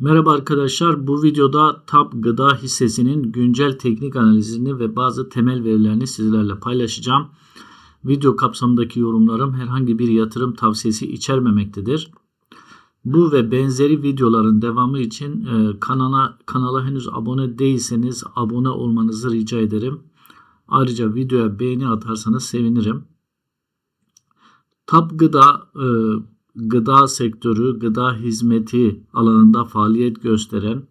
Merhaba arkadaşlar. Bu videoda TAP Gıda hissesinin güncel teknik analizini ve bazı temel verilerini sizlerle paylaşacağım. Video kapsamındaki yorumlarım herhangi bir yatırım tavsiyesi içermemektedir. Bu ve benzeri videoların devamı için e, kanala kanala henüz abone değilseniz abone olmanızı rica ederim. Ayrıca videoya beğeni atarsanız sevinirim. TAP Gıda e, gıda sektörü, gıda hizmeti alanında faaliyet gösteren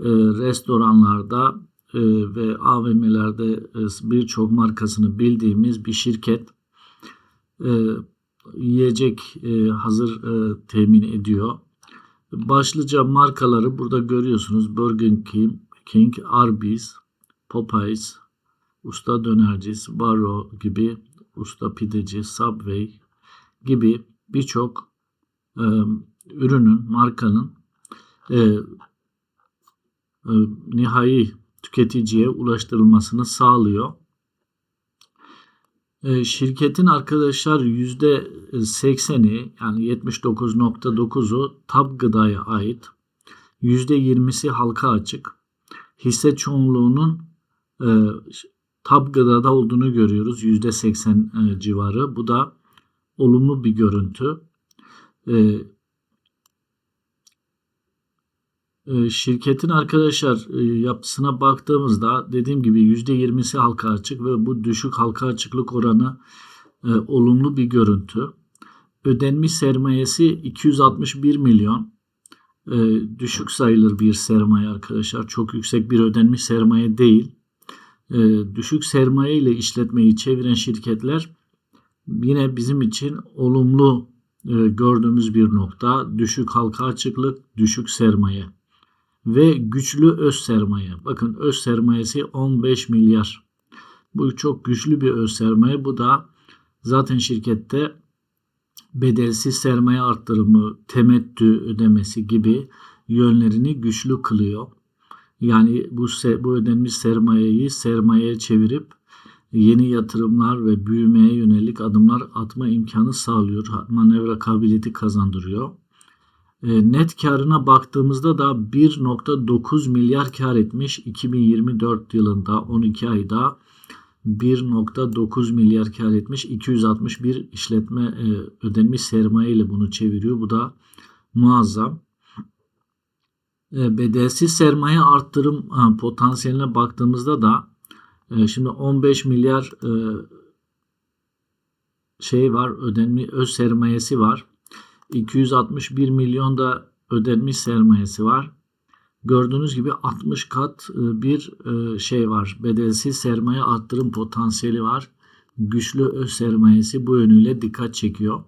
e, restoranlarda e, ve AVM'lerde e, birçok markasını bildiğimiz bir şirket. E, yiyecek e, hazır e, temin ediyor. Başlıca markaları burada görüyorsunuz. Burger King, King Arby's, Popeyes, Usta Dönerci, Barro gibi, Usta Pideci, Subway gibi birçok ürünün, markanın e, e, nihai tüketiciye ulaştırılmasını sağlıyor. E, şirketin arkadaşlar %80'i yani 79.9'u TAP gıdaya ait. %20'si halka açık. Hisse çoğunluğunun e, TAP gıdada olduğunu görüyoruz. %80 e, civarı. Bu da olumlu bir görüntü. Ee, e, şirketin arkadaşlar e, yapısına baktığımızda dediğim gibi %20'si halka açık ve bu düşük halka açıklık oranı e, olumlu bir görüntü. Ödenmiş sermayesi 261 milyon. Düşük sayılır bir sermaye arkadaşlar. Çok yüksek bir ödenmiş sermaye değil. Düşük sermaye ile işletmeyi çeviren şirketler yine bizim için olumlu gördüğümüz bir nokta. Düşük halka açıklık, düşük sermaye ve güçlü öz sermaye. Bakın öz sermayesi 15 milyar. Bu çok güçlü bir öz sermaye. Bu da zaten şirkette bedelsiz sermaye arttırımı, temettü ödemesi gibi yönlerini güçlü kılıyor. Yani bu bu ödenmiş sermayeyi sermayeye çevirip yeni yatırımlar ve büyümeye yönelik adımlar atma imkanı sağlıyor. Manevra kabiliyeti kazandırıyor. E, net karına baktığımızda da 1.9 milyar kar etmiş 2024 yılında 12 ayda 1.9 milyar kar etmiş 261 işletme e, ödenmiş sermaye ile bunu çeviriyor. Bu da muazzam. E, bedelsiz sermaye arttırım potansiyeline baktığımızda da e, şimdi 15 milyar e, şey var ödenmiş öz sermayesi var. 261 milyon da ödenmiş sermayesi var. Gördüğünüz gibi 60 kat e, bir e, şey var. Bedelsiz sermaye arttırım potansiyeli var. Güçlü öz sermayesi bu yönüyle dikkat çekiyor.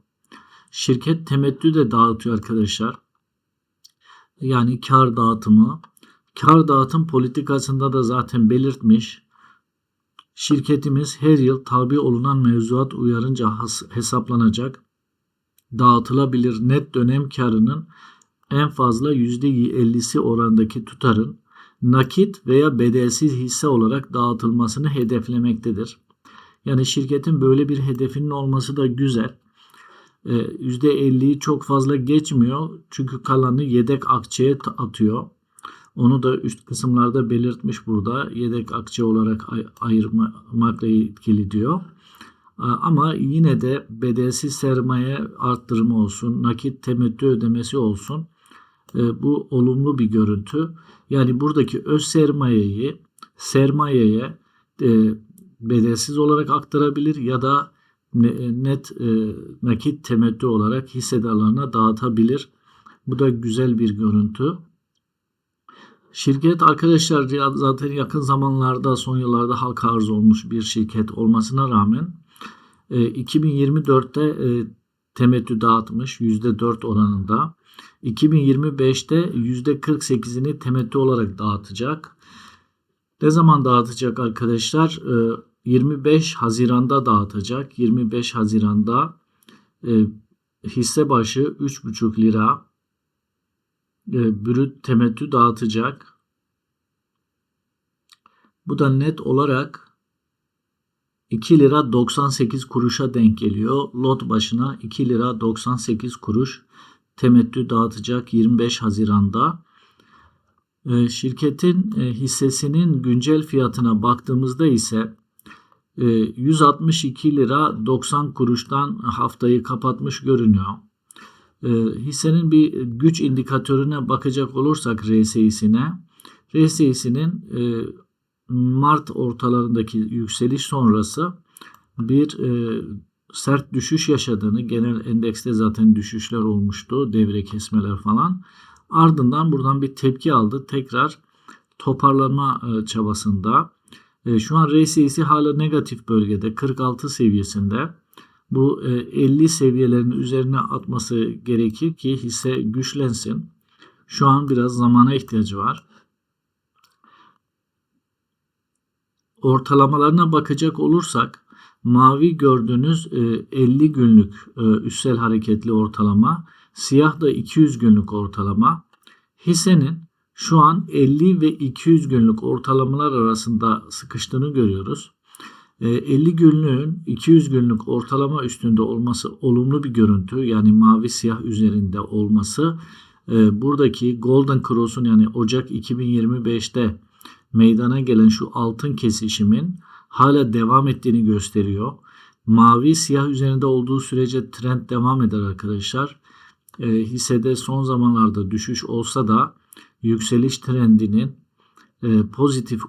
Şirket temettü de dağıtıyor arkadaşlar. Yani kar dağıtımı. Kar dağıtım politikasında da zaten belirtmiş. Şirketimiz her yıl tabi olunan mevzuat uyarınca hesaplanacak dağıtılabilir net dönem karının en fazla %50'si orandaki tutarın nakit veya bedelsiz hisse olarak dağıtılmasını hedeflemektedir. Yani şirketin böyle bir hedefinin olması da güzel. %50'yi çok fazla geçmiyor çünkü kalanı yedek akçeye atıyor. Onu da üst kısımlarda belirtmiş burada. Yedek akçe olarak ayırmakla ilgili diyor. Ama yine de bedelsiz sermaye arttırımı olsun, nakit temettü ödemesi olsun. E, bu olumlu bir görüntü. Yani buradaki öz sermayeyi sermayeye e, bedelsiz olarak aktarabilir ya da net e, nakit temettü olarak hissedarlarına dağıtabilir. Bu da güzel bir görüntü. Şirket arkadaşlar zaten yakın zamanlarda son yıllarda halka arz olmuş bir şirket olmasına rağmen 2024'te e, temettü dağıtmış %4 oranında. 2025'te %48'ini temettü olarak dağıtacak. Ne zaman dağıtacak arkadaşlar? 25 Haziran'da dağıtacak. 25 Haziran'da e, hisse başı 3,5 lira e, brüt temettü dağıtacak. Bu da net olarak 2 lira 98 kuruşa denk geliyor. Lot başına 2 lira 98 kuruş temettü dağıtacak 25 Haziran'da. E, şirketin e, hissesinin güncel fiyatına baktığımızda ise e, 162 lira 90 kuruştan haftayı kapatmış görünüyor. E, hissenin bir güç indikatörüne bakacak olursak RSI'sine, RSI'sinin e, Mart ortalarındaki yükseliş sonrası bir e, sert düşüş yaşadığını, genel endekste zaten düşüşler olmuştu, devre kesmeler falan. Ardından buradan bir tepki aldı. Tekrar toparlama e, çabasında. Şu an RSI'si hala negatif bölgede 46 seviyesinde. Bu e, 50 seviyelerin üzerine atması gerekir ki hisse güçlensin. Şu an biraz zamana ihtiyacı var. Ortalamalarına bakacak olursak mavi gördüğünüz 50 günlük üstsel hareketli ortalama Siyah da 200 günlük ortalama. Hissenin şu an 50 ve 200 günlük ortalamalar arasında sıkıştığını görüyoruz. 50 ee, günlüğün 200 günlük ortalama üstünde olması olumlu bir görüntü. Yani mavi siyah üzerinde olması ee, buradaki Golden Cross'un yani Ocak 2025'te meydana gelen şu altın kesişimin hala devam ettiğini gösteriyor. Mavi siyah üzerinde olduğu sürece trend devam eder arkadaşlar e, hissede son zamanlarda düşüş olsa da yükseliş trendinin e, pozitif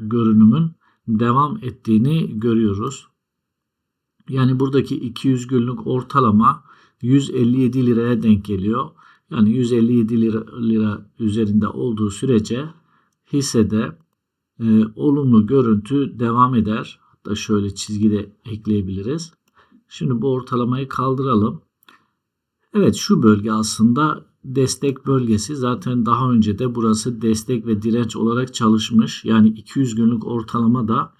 görünümün devam ettiğini görüyoruz. Yani buradaki 200 günlük ortalama 157 liraya denk geliyor. Yani 157 lira, lira üzerinde olduğu sürece hissede e, olumlu görüntü devam eder. Hatta şöyle çizgide ekleyebiliriz. Şimdi bu ortalamayı kaldıralım. Evet şu bölge aslında destek bölgesi. Zaten daha önce de burası destek ve direnç olarak çalışmış. Yani 200 günlük ortalama da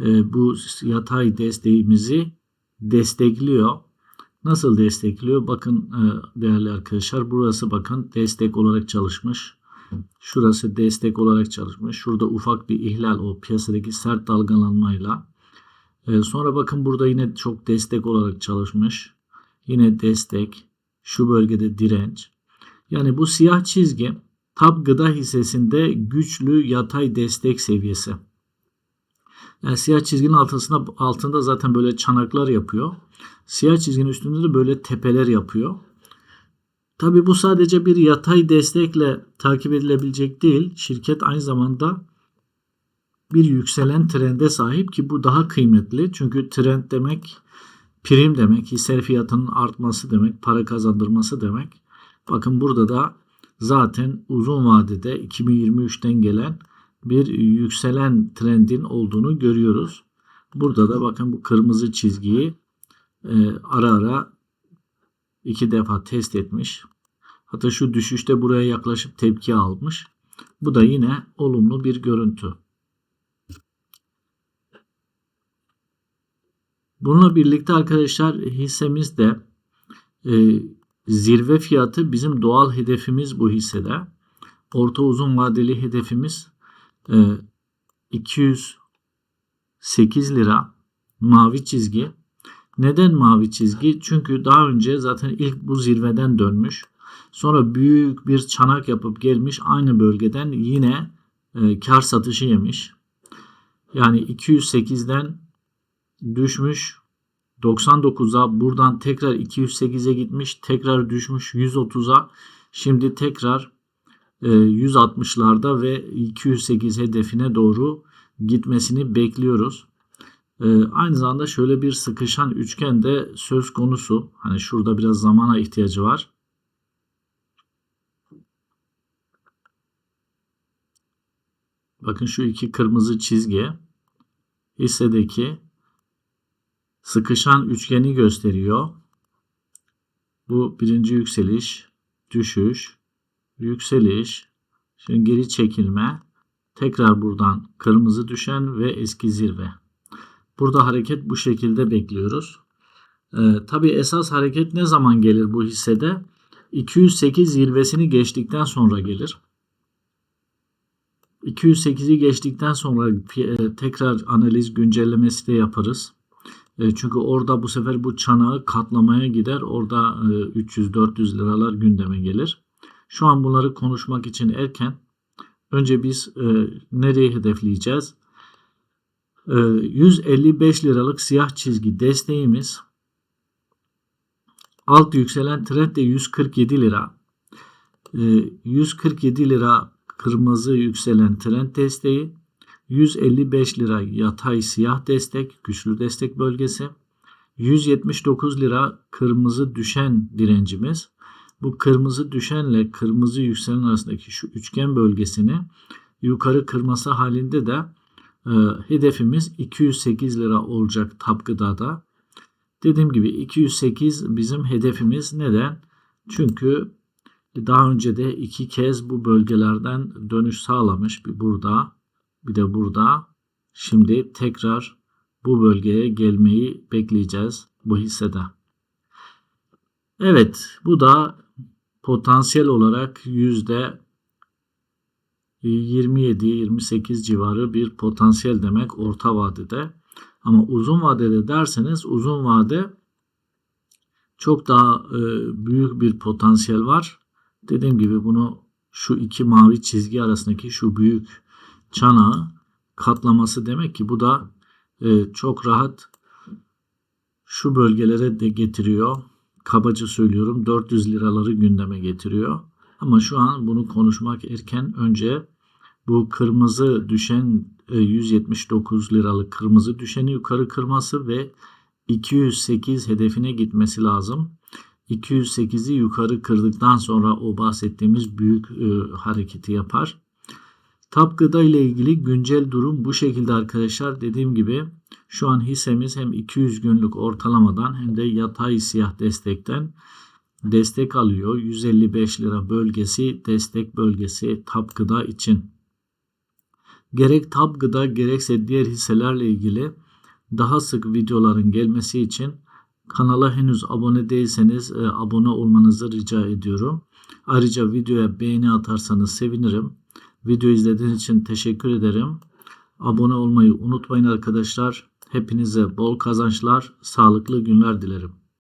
e, bu yatay desteğimizi destekliyor. Nasıl destekliyor? Bakın e, değerli arkadaşlar burası bakın destek olarak çalışmış. Şurası destek olarak çalışmış. Şurada ufak bir ihlal o piyasadaki sert dalgalanmayla. E, sonra bakın burada yine çok destek olarak çalışmış. Yine destek. Şu bölgede direnç. Yani bu siyah çizgi TAP gıda hissesinde güçlü yatay destek seviyesi. Yani siyah çizginin altında, altında zaten böyle çanaklar yapıyor. Siyah çizginin üstünde de böyle tepeler yapıyor. Tabi bu sadece bir yatay destekle takip edilebilecek değil. Şirket aynı zamanda bir yükselen trende sahip ki bu daha kıymetli. Çünkü trend demek Prim demek hisse fiyatının artması demek, para kazandırması demek. Bakın burada da zaten uzun vadede 2023'ten gelen bir yükselen trendin olduğunu görüyoruz. Burada da bakın bu kırmızı çizgiyi e, ara ara iki defa test etmiş. Hatta şu düşüşte buraya yaklaşıp tepki almış. Bu da yine olumlu bir görüntü. Bununla birlikte arkadaşlar hissemiz de e, zirve fiyatı bizim doğal hedefimiz bu hissede. Orta uzun vadeli hedefimiz e, 208 lira mavi çizgi. Neden mavi çizgi? Çünkü daha önce zaten ilk bu zirveden dönmüş. Sonra büyük bir çanak yapıp gelmiş aynı bölgeden yine e, kar satışı yemiş. Yani 208'den düşmüş 99'a buradan tekrar 208'e gitmiş tekrar düşmüş 130'a şimdi tekrar 160'larda e, ve 208 hedefine doğru gitmesini bekliyoruz. E, aynı zamanda şöyle bir sıkışan üçgen de söz konusu. Hani şurada biraz zamana ihtiyacı var. Bakın şu iki kırmızı çizgi hissedeki sıkışan üçgeni gösteriyor. Bu birinci yükseliş, düşüş, yükseliş, şimdi geri çekilme, tekrar buradan kırmızı düşen ve eski zirve. Burada hareket bu şekilde bekliyoruz. Ee, Tabi esas hareket ne zaman gelir bu hissede? 208 zirvesini geçtikten sonra gelir. 208'i geçtikten sonra e, tekrar analiz güncellemesi de yaparız. E, çünkü orada bu sefer bu çanağı katlamaya gider. Orada 300-400 e, liralar gündeme gelir. Şu an bunları konuşmak için erken. Önce biz e, nereyi hedefleyeceğiz? E, 155 liralık siyah çizgi desteğimiz. Alt yükselen trend de 147 lira. E, 147 lira kırmızı yükselen trend desteği. 155 lira yatay siyah destek, güçlü destek bölgesi. 179 lira kırmızı düşen direncimiz. Bu kırmızı düşenle kırmızı yükselen arasındaki şu üçgen bölgesini yukarı kırması halinde de e, hedefimiz 208 lira olacak Tapgıda'da. Dediğim gibi 208 bizim hedefimiz. Neden? Çünkü daha önce de iki kez bu bölgelerden dönüş sağlamış. Bir burada bir de burada. Şimdi tekrar bu bölgeye gelmeyi bekleyeceğiz bu hissede. Evet bu da potansiyel olarak yüzde 27-28 civarı bir potansiyel demek orta vadede. Ama uzun vadede derseniz uzun vade çok daha e, büyük bir potansiyel var. Dediğim gibi bunu şu iki mavi çizgi arasındaki şu büyük çanağı katlaması demek ki bu da e, çok rahat şu bölgelere de getiriyor. Kabaca söylüyorum 400 liraları gündeme getiriyor. Ama şu an bunu konuşmak erken önce bu kırmızı düşen e, 179 liralık kırmızı düşeni yukarı kırması ve 208 hedefine gitmesi lazım. 208'i yukarı kırdıktan sonra o bahsettiğimiz büyük e, hareketi yapar. Tap gıda ile ilgili güncel durum bu şekilde arkadaşlar. Dediğim gibi şu an hissemiz hem 200 günlük ortalamadan hem de yatay siyah destekten destek alıyor. 155 lira bölgesi destek bölgesi tap gıda için. Gerek tap gıda gerekse diğer hisselerle ilgili daha sık videoların gelmesi için kanala henüz abone değilseniz e, abone olmanızı rica ediyorum. Ayrıca videoya beğeni atarsanız sevinirim. Video izlediğiniz için teşekkür ederim. Abone olmayı unutmayın arkadaşlar. Hepinize bol kazançlar, sağlıklı günler dilerim.